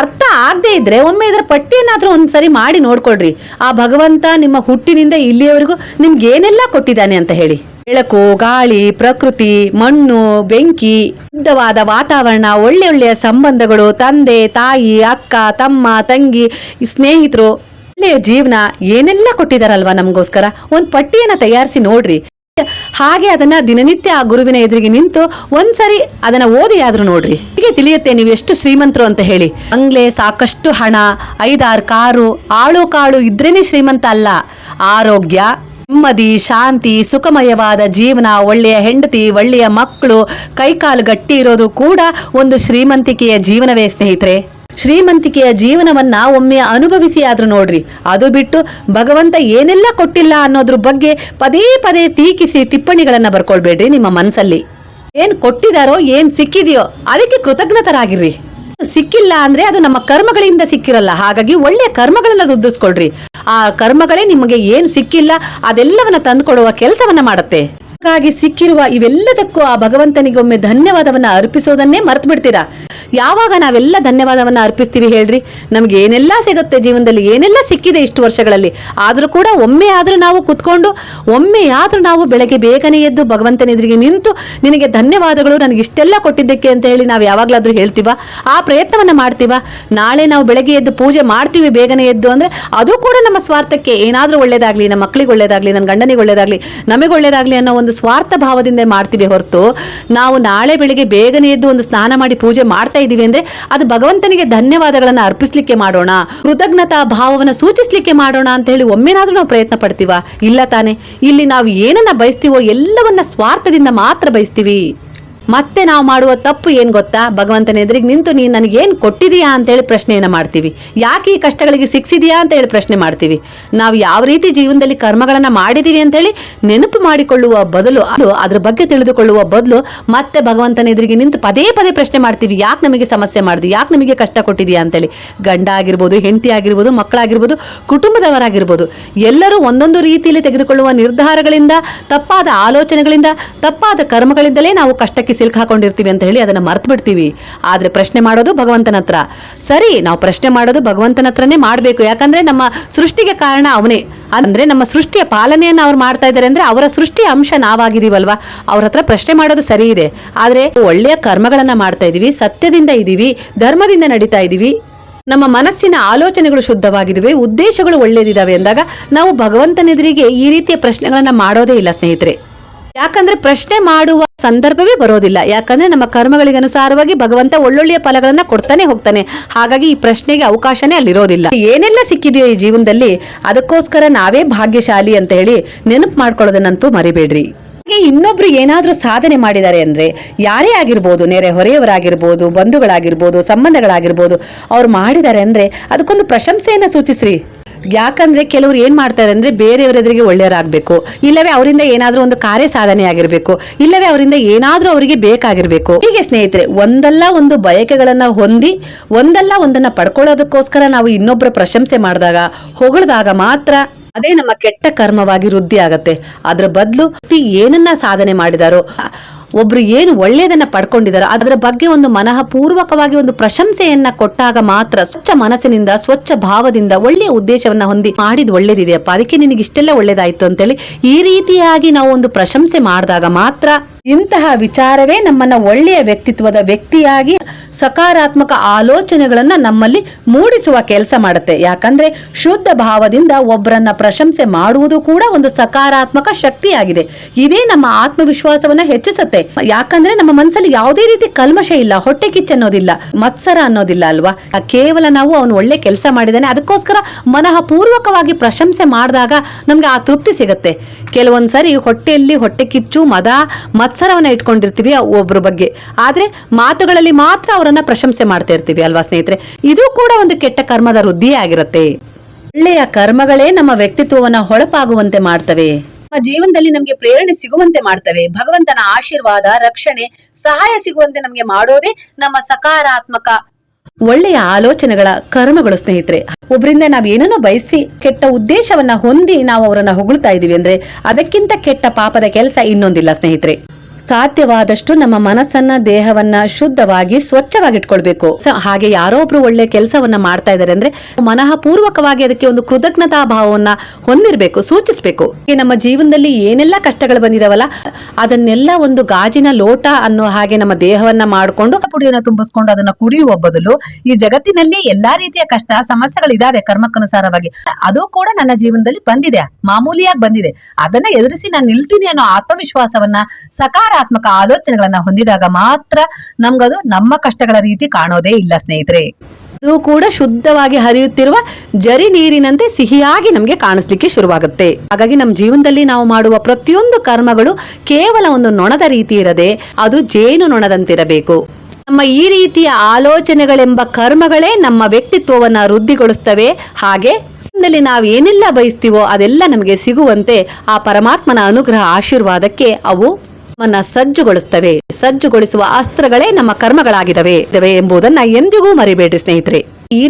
ಅರ್ಥ ಆಗದೆ ಇದ್ರೆ ಒಮ್ಮೆ ಇದರ ಪಟ್ಟಿಯನ್ನಾದ್ರೂ ಒಂದ್ಸರಿ ಮಾಡಿ ನೋಡ್ಕೊಳ್ರಿ. ಆ ಭಗವಂತ ನಿಮ್ಮ ಹುಟ್ಟಿನಿಂದ ಇಲ್ಲಿಯವರೆಗೂ ನಿಮ್ಗೆ ಏನೆಲ್ಲ ಕೊಟ್ಟಿದ್ದಾನೆ ಅಂತ ಹೇಳಿ. ಬೆಳಕು, ಗಾಳಿ, ಪ್ರಕೃತಿ, ಮಣ್ಣು, ಬೆಂಕಿ, ಶುದ್ಧವಾದ ವಾತಾವರಣ, ಒಳ್ಳೆ ಒಳ್ಳೆಯ ಸಂಬಂಧಗಳು, ತಂದೆ, ತಾಯಿ, ಅಕ್ಕ, ತಮ್ಮ, ತಂಗಿ, ಸ್ನೇಹಿತರು. ಒಳ್ಳೆಯ ಜೀವನ ಏನೆಲ್ಲ ಕೊಟ್ಟಿದಾರಲ್ವಾ ನಮಗೋಸ್ಕರ? ಒಂದು ಪಟ್ಟಿಯನ್ನ ತಯಾರಿಸಿ ನೋಡ್ರಿ. ಹಾಗೆ ಅದನ್ನ ದಿನನಿತ್ಯ ಆ ಗುರುವಿನ ಎದುರಿಗೆ ನಿಂತು ಒಂದ್ಸರಿ ಅದನ್ನ ಓದಿ ಆದ್ರೂ ನೋಡ್ರಿ. ಹೀಗೆ ತಿಳಿಯುತ್ತೆ ನೀವು ಎಷ್ಟು ಶ್ರೀಮಂತರು ಅಂತ ಹೇಳಿ. ಅಂಗ್ಲೆ ಸಾಕಷ್ಟು ಹಣ, ಐದಾರು ಕಾರು, ಆಳು ಕಾಳು ಇದ್ರೇನೆ ಶ್ರೀಮಂತ ಅಲ್ಲ. ಆರೋಗ್ಯ, ನೆಮ್ಮದಿ, ಶಾಂತಿ, ಸುಖಮಯವಾದ ಜೀವನ, ಒಳ್ಳೆಯ ಹೆಂಡತಿ, ಒಳ್ಳೆಯ ಮಕ್ಕಳು, ಕೈಕಾಲು ಗಟ್ಟಿ ಇರೋದು ಕೂಡ ಒಂದು ಶ್ರೀಮಂತಿಕೆಯ ಜೀವನವೇ ಸ್ನೇಹಿತರೆ. ಶ್ರೀಮಂತಿಕೆಯ ಜೀವನವನ್ನ ಒಮ್ಮೆ ಅನುಭವಿಸಿ ಆದ್ರೂ ನೋಡ್ರಿ. ಅದು ಬಿಟ್ಟು ಭಗವಂತ ಏನೆಲ್ಲ ಕೊಟ್ಟಿಲ್ಲ ಅನ್ನೋದ್ರ ಬಗ್ಗೆ ಪದೇ ಪದೇ ಟೀಕಿಸಿ ಟಿಪ್ಪಣಿಗಳನ್ನ ಬರ್ಕೊಳ್ಬೇಡ್ರಿ ನಿಮ್ಮ ಮನಸ್ಸಲ್ಲಿ. ಏನ್ ಕೊಟ್ಟಿದಾರೋ, ಏನ್ ಸಿಕ್ಕಿದೆಯೋ ಅದಕ್ಕೆ ಕೃತಜ್ಞತರಾಗಿರ್ರಿ. ಸಿಕ್ಕಿಲ್ಲ ಅಂದ್ರೆ ಅದು ನಮ್ಮ ಕರ್ಮಗಳಿಂದ ಸಿಕ್ಕಿರಲ್ಲ. ಹಾಗಾಗಿ ಒಳ್ಳೆಯ ಕರ್ಮಗಳನ್ನ ದುದ್ದಿಸ್ಕೊಳ್ರಿ ಆ ಕರ್ಮಗಳೇ ನಿಮಗೆ ಏನ್ ಸಿಕ್ಕಿಲ್ಲ ಅದೆಲ್ಲವನ್ನ ತಂದುಕೊಡುವ ಕೆಲಸವನ್ನ ಮಾಡುತ್ತೆ. ಹಾಗಾಗಿ ಸಿಕ್ಕಿರುವ ಇವೆಲ್ಲದಕ್ಕೂ ಆ ಭಗವಂತನಿಗೆ ಒಮ್ಮೆ ಧನ್ಯವಾದವನ್ನ ಅರ್ಪಿಸೋದನ್ನೇ ಮರ್ತು ಬಿಡ್ತೀರಾ ಯಾವಾಗ ನಾವೆಲ್ಲ ಧನ್ಯವಾದವನ್ನ ಅರ್ಪಿಸ್ತೀವಿ ಹೇಳ್ರಿ? ನಮ್ಗೆ ಏನೆಲ್ಲ ಸಿಗುತ್ತೆ ಜೀವನದಲ್ಲಿ, ಏನೆಲ್ಲ ಸಿಕ್ಕಿದೆ ಇಷ್ಟು ವರ್ಷಗಳಲ್ಲಿ? ಆದರೂ ಕೂಡ ಒಮ್ಮೆ ಆದರೂ ನಾವು ಕುತ್ಕೊಂಡು, ಒಮ್ಮೆ ಆದರೂ ನಾವು ಬೆಳಗ್ಗೆ ಬೇಗನೆ ಎದ್ದು ಭಗವಂತನ ಎದುರಿಗೆ ನಿಂತು ನಿನಗೆ ಧನ್ಯವಾದಗಳು, ನನಗೆ ಇಷ್ಟೆಲ್ಲ ಕೊಟ್ಟಿದ್ದಕ್ಕೆ ಅಂತ ಹೇಳಿ ನಾವು ಯಾವಾಗಲಾದರೂ ಹೇಳ್ತೀವ? ಆ ಪ್ರಯತ್ನವನ್ನು ಮಾಡ್ತೀವ? ನಾಳೆ ನಾವು ಬೆಳಗ್ಗೆ ಎದ್ದು ಪೂಜೆ ಮಾಡ್ತೀವಿ ಬೇಗನೆ ಎದ್ದು ಅಂದರೆ ಅದು ಕೂಡ ನಮ್ಮ ಸ್ವಾರ್ಥಕ್ಕೆ. ಏನಾದರೂ ಒಳ್ಳೇದಾಗಲಿ, ನಮ್ಮ ಮಕ್ಕಳಿಗೆ ಒಳ್ಳೇದಾಗಲಿ, ನನ್ನ ಗಂಡನಿಗೆ ಒಳ್ಳೇದಾಗಲಿ, ನಮಗೆ ಒಳ್ಳೇದಾಗಲಿ ಅನ್ನೋ ಒಂದು ಸ್ವಾರ್ಥ ಭಾವದಿಂದ ಮಾಡ್ತೀವಿ ಹೊರತು, ನಾವು ನಾಳೆ ಬೆಳಗ್ಗೆ ಬೇಗನೆ ಎದ್ದು ಒಂದು ಸ್ನಾನ ಮಾಡಿ ಪೂಜೆ ಮಾಡ್ತಾ ಇದೀವಿ ಅಂದ್ರೆ ಅದು ಭಗವಂತನಿಗೆ ಧನ್ಯವಾದಗಳನ್ನ ಅರ್ಪಿಸ್ಲಿಕ್ಕೆ ಮಾಡೋಣ, ಕೃತಜ್ಞತಾ ಭಾವವನ್ನು ಸೂಚಿಸ್ಲಿಕ್ಕೆ ಮಾಡೋಣ ಅಂತ ಹೇಳಿ ಒಮ್ಮೆನಾದ್ರೂ ನಾವು ಪ್ರಯತ್ನ ಪಡ್ತೀವ? ಇಲ್ಲ ತಾನೆ. ಇಲ್ಲಿ ನಾವು ಏನನ್ನ ಬಯಸ್ತೀವೋ ಎಲ್ಲವನ್ನ ಸ್ವಾರ್ಥದಿಂದ ಮಾತ್ರ ಬಯಸ್ತೀವಿ. ಮತ್ತೆ ನಾವು ಮಾಡುವ ತಪ್ಪು ಏನು ಗೊತ್ತಾ? ಭಗವಂತನ ಎದುರಿಗೆ ನಿಂತು ನೀನು ನನಗೇನು ಕೊಟ್ಟಿದೀಯಾ ಅಂತೇಳಿ ಪ್ರಶ್ನೆಯನ್ನು ಮಾಡ್ತೀವಿ. ಯಾಕೆ ಈ ಕಷ್ಟಗಳಿಗೆ ಸಿಕ್ಸಿದೆಯಾ ಅಂತ ಹೇಳಿ ಪ್ರಶ್ನೆ ಮಾಡ್ತೀವಿ. ನಾವು ಯಾವ ರೀತಿ ಜೀವನದಲ್ಲಿ ಕರ್ಮಗಳನ್ನು ಮಾಡಿದ್ದೀವಿ ಅಂತೇಳಿ ನೆನಪು ಮಾಡಿಕೊಳ್ಳುವ ಬದಲು, ಅದು ಅದ್ರ ಬಗ್ಗೆ ತಿಳಿದುಕೊಳ್ಳುವ ಬದಲು ಮತ್ತೆ ಭಗವಂತನ ಎದುರಿಗೆ ನಿಂತು ಪದೇ ಪದೇ ಪ್ರಶ್ನೆ ಮಾಡ್ತೀವಿ. ಯಾಕೆ ನಮಗೆ ಸಮಸ್ಯೆ ಮಾಡಿದ್ವಿ ಯಾಕೆ ನಮಗೆ ಕಷ್ಟ ಕೊಟ್ಟಿದೆಯಾ ಅಂತೇಳಿ ಗಂಡ ಆಗಿರ್ಬೋದು ಹೆಂಡತಿ ಆಗಿರ್ಬೋದು ಮಕ್ಕಳಾಗಿರ್ಬೋದು, ಕುಟುಂಬದವರಾಗಿರ್ಬೋದು, ಎಲ್ಲರೂ ಒಂದೊಂದು ರೀತಿಯಲ್ಲಿ ತೆಗೆದುಕೊಳ್ಳುವ ನಿರ್ಧಾರಗಳಿಂದ, ತಪ್ಪಾದ ಆಲೋಚನೆಗಳಿಂದ, ತಪ್ಪಾದ ಕರ್ಮಗಳಿಂದಲೇ ನಾವು ಕಷ್ಟಕ್ಕೆ ಸಿಲ್ಕ್ ಹಾಕೊಂಡಿರ್ತೀವಿ ಅಂತ ಹೇಳಿ ಅದನ್ನ ಮರ್ತು ಬಿಡ್ತೀವಿ. ಆದ್ರೆ ಪ್ರಶ್ನೆ ಮಾಡೋದು ಭಗವಂತನ ಹತ್ರ. ಸರಿ, ನಾವು ಪ್ರಶ್ನೆ ಮಾಡೋದು ಭಗವಂತನ ಹತ್ರನೇ ಮಾಡಬೇಕು. ಯಾಕಂದ್ರೆ ನಮ್ಮ ಸೃಷ್ಟಿಗೆ ಕಾರಣ ಅವನೇ. ಅಂದ್ರೆ ನಮ್ಮ ಸೃಷ್ಟಿಯ ಪಾಲನೆಯನ್ನ ಅವ್ರು ಮಾಡ್ತಾ ಇದ್ದಾರೆ ಅಂದ್ರೆ ಅವರ ಸೃಷ್ಟಿಯ ಅಂಶ ನಾವಾಗಿದೀವಲ್ವಾ? ಅವ್ರ ಹತ್ರ ಪ್ರಶ್ನೆ ಮಾಡೋದು ಸರಿ ಇದೆ. ಆದ್ರೆ ಒಳ್ಳೆಯ ಕರ್ಮಗಳನ್ನು ಮಾಡ್ತಾ ಇದೀವಿ, ಸತ್ಯದಿಂದ ಇದೀವಿ, ಧರ್ಮದಿಂದ ನಡೀತಾ ಇದೀವಿ. ನಮ್ಮ ಮನಸ್ಸಿನ ಆಲೋಚನೆಗಳು ಶುದ್ಧವಾಗಿದ್ದಾವೆ ಉದ್ದೇಶಗಳು ಒಳ್ಳೇದಿದ್ದಾವೆ ಅಂದಾಗ ನಾವು ಭಗವಂತನೆದುರಿಗೆ ಈ ರೀತಿಯ ಪ್ರಶ್ನೆಗಳನ್ನು ಮಾಡೋದೇ ಇಲ್ಲ ಸ್ನೇಹಿತರೆ. ಯಾಕಂದ್ರೆ ಪ್ರಶ್ನೆ ಮಾಡುವ ಸಂದರ್ಭವೇ ಬರೋದಿಲ್ಲ. ಯಾಕಂದ್ರೆ ನಮ್ಮ ಕರ್ಮಗಳಿಗೆ ಅನುಸಾರವಾಗಿ ಭಗವಂತ ಒಳ್ಳೊಳ್ಳೆಯ ಫಲಗಳನ್ನ ಕೊಡ್ತಾನೆ ಹೋಗ್ತಾನೆ. ಹಾಗಾಗಿ ಈ ಪ್ರಶ್ನೆಗೆ ಅವಕಾಶನೇ ಅಲ್ಲಿರೋದಿಲ್ಲ. ಏನೆಲ್ಲ ಸಿಕ್ಕಿದೆಯೋ ಈ ಜೀವನದಲ್ಲಿ ಅದಕ್ಕೋಸ್ಕರ ನಾವೇ ಭಾಗ್ಯಶಾಲಿ ಅಂತ ಹೇಳಿ ನೆನಪು ಮಾಡ್ಕೊಳ್ಳೋದನ್ನಂತೂ ಮರಿಬೇಡ್ರಿ. ಇನ್ನೊಬ್ರು ಏನಾದ್ರೂ ಸಾಧನೆ ಮಾಡಿದ್ದಾರೆ ಅಂದ್ರೆ ಯಾರೇ ಆಗಿರ್ಬೋದು, ನೆರೆ ಹೊರೆಯವರಾಗಿರ್ಬೋದು, ಬಂಧುಗಳಾಗಿರ್ಬೋದು, ಸಂಬಂಧಗಳಾಗಿರ್ಬೋದು, ಅವ್ರು ಮಾಡಿದ್ದಾರೆ ಅಂದ್ರೆ ಅದಕ್ಕೊಂದು ಪ್ರಶಂಸೆಯನ್ನ ಸೂಚಿಸ್ರಿ. ಯಾಕಂದ್ರೆ ಕೆಲವರು ಏನ್ ಮಾಡ್ತಾರೆ ಅಂದ್ರೆ ಬೇರೆಯವರ ಎದುರಿಗೆ ಒಳ್ಳೆಯವರಾಗಬೇಕು. ಇಲ್ಲವೇ ಅವರಿಂದ ಏನಾದ್ರೂ ಒಂದು ಕಾರ್ಯ ಸಾಧನೆ ಆಗಿರ್ಬೇಕು. ಇಲ್ಲವೇ ಅವರಿಂದ ಏನಾದ್ರೂ ಅವರಿಗೆ ಬೇಕಾಗಿರ್ಬೇಕು. ಹೀಗೆ ಸ್ನೇಹಿತರೆ, ಒಂದಲ್ಲ ಒಂದು ಬಯಕೆಗಳನ್ನ ಹೊಂದಿ, ಒಂದಲ್ಲ ಒಂದನ್ನ ಪಡ್ಕೊಳ್ಳೋದಕ್ಕೋಸ್ಕರ ನಾವು ಇನ್ನೊಬ್ಬರ ಪ್ರಶಂಸೆ ಮಾಡಿದಾಗ, ಹೊಗಳಿದಾಗ ಮಾತ್ರ ಅದೇ ನಮ್ಮ ಕೆಟ್ಟ ಕರ್ಮವಾಗಿ ವೃದ್ಧಿ ಆಗತ್ತೆ ಅದ್ರ ಬದಲು ಏನನ್ನ ಸಾಧನೆ ಮಾಡಿದಾರೋ ಒಬ್ರು ಏನು ಒಳ್ಳೆಯದನ್ನ ಪಡ್ಕೊಂಡಿದಾರೋ ಅದರ ಬಗ್ಗೆ ಒಂದು ಮನಃಪೂರ್ವಕವಾಗಿ ಒಂದು ಪ್ರಶಂಸೆಯನ್ನ ಕೊಟ್ಟಾಗ ಮಾತ್ರ ಸ್ವಚ್ಛ ಮನಸ್ಸಿನಿಂದ, ಸ್ವಚ್ಛ ಭಾವದಿಂದ ಒಳ್ಳೆಯ ಉದ್ದೇಶವನ್ನ ಹೊಂದಿ ಮಾಡಿದ ಒಳ್ಳೇದಿದೆಯಪ್ಪ. ಅದಕ್ಕೆ ನಿನಗೆ ಇಷ್ಟೆಲ್ಲ ಒಳ್ಳೇದಾಯ್ತು ಅಂತೇಳಿ ಈ ರೀತಿಯಾಗಿ ನಾವು ಒಂದು ಪ್ರಶಂಸೆ ಮಾಡಿದಾಗ ಮಾತ್ರ ಇಂತಹ ವಿಚಾರವೇ ನಮ್ಮನ್ನ ಒಳ್ಳೆಯ ವ್ಯಕ್ತಿತ್ವದ ವ್ಯಕ್ತಿಯಾಗಿ ಸಕಾರಾತ್ಮಕ ಆಲೋಚನೆಗಳನ್ನ ನಮ್ಮಲ್ಲಿ ಮೂಡಿಸುವ ಕೆಲಸ ಮಾಡುತ್ತೆ. ಯಾಕಂದ್ರೆ ಶುದ್ಧ ಭಾವದಿಂದ ಒಬ್ಬರನ್ನ ಪ್ರಶಂಸೆ ಮಾಡುವುದು ಕೂಡ ಒಂದು ಸಕಾರಾತ್ಮಕ ಶಕ್ತಿಯಾಗಿದೆ. ಇದೇ ನಮ್ಮ ಆತ್ಮವಿಶ್ವಾಸವನ್ನ ಹೆಚ್ಚಿಸುತ್ತೆ. ಯಾಕಂದ್ರೆ ನಮ್ಮ ಮನಸ್ಸಲ್ಲಿ ಯಾವುದೇ ರೀತಿ ಕಲ್ಮಶ ಇಲ್ಲ, ಹೊಟ್ಟೆ ಕಿಚ್ಚು ಅನ್ನೋದಿಲ್ಲ, ಮತ್ಸರ ಅನ್ನೋದಿಲ್ಲ ಅಲ್ವಾ? ಕೇವಲ ನಾವು ಅವನು ಒಳ್ಳೆ ಕೆಲಸ ಮಾಡಿದಾನೆ, ಅದಕ್ಕೋಸ್ಕರ ಮನಃಪೂರ್ವಕವಾಗಿ ಪ್ರಶಂಸೆ ಮಾಡಿದಾಗ ನಮ್ಗೆ ಆ ತೃಪ್ತಿ ಸಿಗುತ್ತೆ. ಕೆಲವೊಂದ್ಸರಿ ಹೊಟ್ಟೆಯಲ್ಲಿ ಹೊಟ್ಟೆ ಕಿಚ್ಚು, ಮದ ಮತ್ಸರವನ್ನ ಇಟ್ಕೊಂಡಿರ್ತೀವಿ ಒಬ್ಬರ ಬಗ್ಗೆ. ಆದ್ರೆ ಮಾತುಗಳಲ್ಲಿ ಮಾತ್ರ ಅವರನ್ನ ಪ್ರಶಂಸೆ ಮಾಡ್ತಾ ಇರ್ತೀವಿ ಅಲ್ವಾ ಸ್ನೇಹಿತರೆ? ಇದು ಕೂಡ ಒಂದು ಕೆಟ್ಟ ಕರ್ಮದ ವೃದ್ಧಿಯೇ ಆಗಿರುತ್ತೆ. ಒಳ್ಳೆಯ ಕರ್ಮಗಳೇ ನಮ್ಮ ವ್ಯಕ್ತಿತ್ವವನ್ನ ಹೊಳಪಾಗುವಂತೆ ಮಾಡ್ತವೆ. ನಮ್ಮ ಜೀವನದಲ್ಲಿ ನಮಗೆ ಪ್ರೇರಣೆ ಸಿಗುವಂತೆ ಮಾಡ್ತವೆ. ಭಗವಂತನ ಆಶೀರ್ವಾದ, ರಕ್ಷಣೆ, ಸಹಾಯ ಸಿಗುವಂತೆ ನಮಗೆ ಮಾಡೋದೇ ನಮ್ಮ ಸಕಾರಾತ್ಮಕ ಒಳ್ಳೆಯ ಆಲೋಚನೆಗಳ ಕರ್ಮಗಳು ಸ್ನೇಹಿತರೆ. ಒಬ್ಬರಿಂದ ನಾವ್ ಏನನ್ನೋ ಬಯಸಿ ಕೆಟ್ಟ ಉದ್ದೇಶವನ್ನ ಹೊಂದಿ ನಾವು ಅವರನ್ನ ಹೊಗಳ್ತಾ ಇದೀವಿ ಅಂದ್ರೆ ಅದಕ್ಕಿಂತ ಕೆಟ್ಟ ಪಾಪದ ಕೆಲಸ ಇನ್ನೊಂದಿಲ್ಲ ಸ್ನೇಹಿತರೆ. ಸಾಧ್ಯವಾದಷ್ಟು ನಮ್ಮ ಮನಸ್ಸನ್ನ, ದೇಹವನ್ನ ಶುದ್ಧವಾಗಿ, ಸ್ವಚ್ಛವಾಗಿಟ್ಕೊಳ್ಬೇಕು. ಹಾಗೆ ಯಾರೋ ಒಬ್ರು ಒಳ್ಳೆ ಕೆಲಸವನ್ನ ಮಾಡ್ತಾ ಇದ್ದಾರೆ ಅಂದ್ರೆ ಮನಃಪೂರ್ವಕವಾಗಿ ಅದಕ್ಕೆ ಒಂದು ಕೃತಜ್ಞತಾ ಭಾವವನ್ನ ಹೊಂದಿರಬೇಕು, ಸೂಚಿಸಬೇಕು. ನಮ್ಮ ಜೀವನದಲ್ಲಿ ಏನೆಲ್ಲ ಕಷ್ಟಗಳು ಬಂದಿದಾವಲ್ಲ, ಅದನ್ನೆಲ್ಲ ಒಂದು ಗಾಜಿನ ಲೋಟ ಅನ್ನೋ ಹಾಗೆ ನಮ್ಮ ದೇಹವನ್ನ ಮಾಡಿಕೊಂಡು ಪುಡಿಯನ್ನ ತುಂಬಿಸ್ಕೊಂಡು ಅದನ್ನ ಕುಡಿಯುವ ಬದಲು ಈ ಜಗತ್ತಿನಲ್ಲಿ ಎಲ್ಲಾ ರೀತಿಯ ಕಷ್ಟ, ಸಮಸ್ಯೆಗಳಿದಾವೆ ಕರ್ಮಕ್ಕನುಸಾರವಾಗಿ. ಅದು ಕೂಡ ನನ್ನ ಜೀವನದಲ್ಲಿ ಬಂದಿದೆ, ಮಾಮೂಲಿಯಾಗಿ ಬಂದಿದೆ. ಅದನ್ನ ಎದುರಿಸಿ ನಾನು ನಿಲ್ತೀನಿ ಅನ್ನೋ ಆತ್ಮವಿಶ್ವಾಸವನ್ನ ಸಕಾರಾತ್ಮಕ ಆಲೋಚನೆಗಳನ್ನ ಹೊಂದಿದಾಗ ಮಾತ್ರ ನಮ್ಗದು ನಮ್ಮ ಕಷ್ಟಗಳ ರೀತಿ ಕಾಣೋದೇ ಇಲ್ಲ, ಸ್ನೇಹಿತರೆ. ಇದು ಕೂಡ ಶುದ್ಧವಾಗಿ ಹರಿಯುತ್ತಿರುವ ಜರಿ ನೀರಿನಂತೆ ಸಿಹಿಯಾಗಿ ನಮಗೆ ಕಾಣಿಸ್ಲಿಕ್ಕೆ ಶುರುವಾಗುತ್ತೆ. ಹಾಗಾಗಿ ನಮ್ಮ ಜೀವನದಲ್ಲಿ ನಾವು ಮಾಡುವ ಪ್ರತಿಯೊಂದು ಕರ್ಮಗಳು ಕೇವಲ ಒಂದು ನೊಣದ ರೀತಿ ಇರದೆ ಅದು ಜೇನು ನೊಣದಂತಿರಬೇಕು. ನಮ್ಮ ಈ ರೀತಿಯ ಆಲೋಚನೆಗಳೆಂಬ ಕರ್ಮಗಳೇ ನಮ್ಮ ವ್ಯಕ್ತಿತ್ವವನ್ನು ವೃದ್ಧಿಗೊಳಿಸ್ತವೆ. ಹಾಗೆ ನಾವು ಏನೆಲ್ಲ ಬಯಸ್ತೀವೋ ಅದೆಲ್ಲ ನಮಗೆ ಸಿಗುವಂತೆ ಆ ಪರಮಾತ್ಮನ ಅನುಗ್ರಹ ಆಶೀರ್ವಾದಕ್ಕೆ ಅವು ನಮ್ಮನ್ನ ಸಜ್ಜುಗೊಳಿಸ್ತವೆ ಸಜ್ಜುಗೊಳಿಸುವ ಅಸ್ತ್ರಗಳೇ ನಮ್ಮ ಕರ್ಮಗಳಾಗಿದವೆ ಎಂಬುದನ್ನ ಎಂದಿಗೂ ಮರಿಬೇಡಿ ಸ್ನೇಹಿತರೆ. ಈ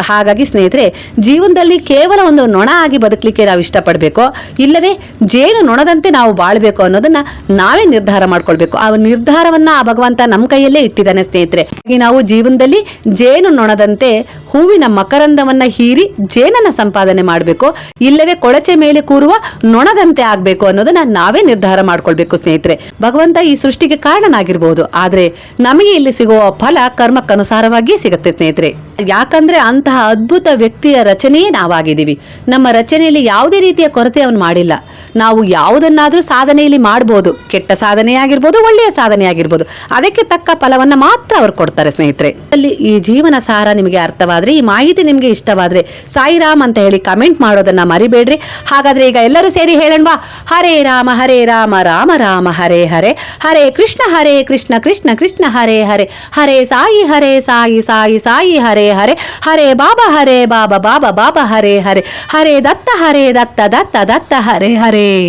ಹಾಗಾಗಿ ಸ್ನೇಹಿತರೆ, ಜೀವನದಲ್ಲಿ ಕೇವಲ ಒಂದು ನೊಣ ಆಗಿ ಬದುಕಲಿಕ್ಕೆ ನಾವು ಇಷ್ಟಪಡಬೇಕು, ಇಲ್ಲವೇ ಜೇನು ನೊಣದಂತೆ ನಾವು ಬಾಳ್ಬೇಕು ಅನ್ನೋದನ್ನ ನಾವೇ ನಿರ್ಧಾರ ಮಾಡ್ಕೊಳ್ಬೇಕು. ಆ ನಿರ್ಧಾರವನ್ನ ಆ ಭಗವಂತ ನಮ್ಮ ಕೈಯಲ್ಲೇ ಇಟ್ಟಿದ್ದಾನೆ ಸ್ನೇಹಿತರೆ. ಹಾಗೆ ನಾವು ಜೀವನದಲ್ಲಿ ಜೇನು ನೊಣದಂತೆ ಹೂವಿನ ಮಕರಂದವನ್ನ ಹೀರಿ ಜೇನನ್ನ ಸಂಪಾದನೆ ಮಾಡಬೇಕು, ಇಲ್ಲವೇ ಕೊಳಚೆ ಮೇಲೆ ಕೂರುವ ನೊಣದಂತೆ ಆಗ್ಬೇಕು ಅನ್ನೋದನ್ನ ನಾವೇ ನಿರ್ಧಾರ ಮಾಡ್ಕೊಳ್ಬೇಕು ಸ್ನೇಹಿತರೆ. ಭಗವಂತ ಈ ಸೃಷ್ಟಿಗೆ ಕಾರಣನಾಗಿರ್ಬೋದು, ಆದ್ರೆ ನಮಗೆ ಇಲ್ಲಿ ಸಿಗುವ ಫಲ ಕರ್ಮಕ್ಕನುಸಾರವಾಗಿಯೇ ಸಿಗುತ್ತೆ ಸ್ನೇಹಿತರೆ. ಯಾಕಂದ್ರೆ ಅಂತಹ ಅದ್ಭುತ ವ್ಯಕ್ತಿಯ ರಚನೆಯೇ ನಾವಾಗಿದ್ದೀವಿ. ನಮ್ಮ ರಚನೆಯಲ್ಲಿ ಯಾವುದೇ ರೀತಿಯ ಕೊರತೆ ಅವನು ಮಾಡಿಲ್ಲ. ನಾವು ಯಾವುದನ್ನಾದರೂ ಸಾಧನೆಯಲ್ಲಿ ಮಾಡ್ಬೋದು, ಕೆಟ್ಟ ಸಾಧನೆ ಆಗಿರ್ಬೋದು ಒಳ್ಳೆಯ ಸಾಧನೆ ಆಗಿರ್ಬೋದು ಅದಕ್ಕೆ ತಕ್ಕ ಫಲವನ್ನು ಮಾತ್ರ ಅವ್ರು ಕೊಡ್ತಾರೆ ಸ್ನೇಹಿತರೆ. ಅಲ್ಲಿ ಈ ಜೀವನ ಸಾರ ನಿಮಗೆ ಅರ್ಥವಾದರೆ, ಈ ಮಾಹಿತಿ ನಿಮಗೆ ಇಷ್ಟವಾದರೆ ಸಾಯಿರಾಮ್ ಅಂತ ಹೇಳಿ ಕಮೆಂಟ್ ಮಾಡೋದನ್ನು ಮರಿಬೇಡ್ರಿ. ಹಾಗಾದರೆ ಈಗ ಎಲ್ಲರೂ ಸೇರಿ ಹೇಳೋಣವಾ? ಹರೇ ರಾಮ ಹರೇ ರಾಮ ರಾಮ ರಾಮ, ಹರೇ ಹರೇ. ಹರೇ ಕೃಷ್ಣ ಹರೇ ಕೃಷ್ಣ ಕೃಷ್ಣ ಕೃಷ್ಣ, ಹರೇ ಹರೇ. ಹರೇ ಸಾಯಿ ಹರೇ ಸಾಯಿ ಸಾಯಿ ಸಾಯಿ, ಹರೇ ಹರೇ. ಹರೇ ಬಾಬಾ ಹರೇ ಬಾಬಾ ಬಾಬಾ ಬಾಬಾ, ಹರೇ ಹರೇ. ಹರೇ ದತ್ತ ಹರೇ ದತ್ತ ದತ್ತ ದತ್ತ, ಹರೇ ಹರೇ. que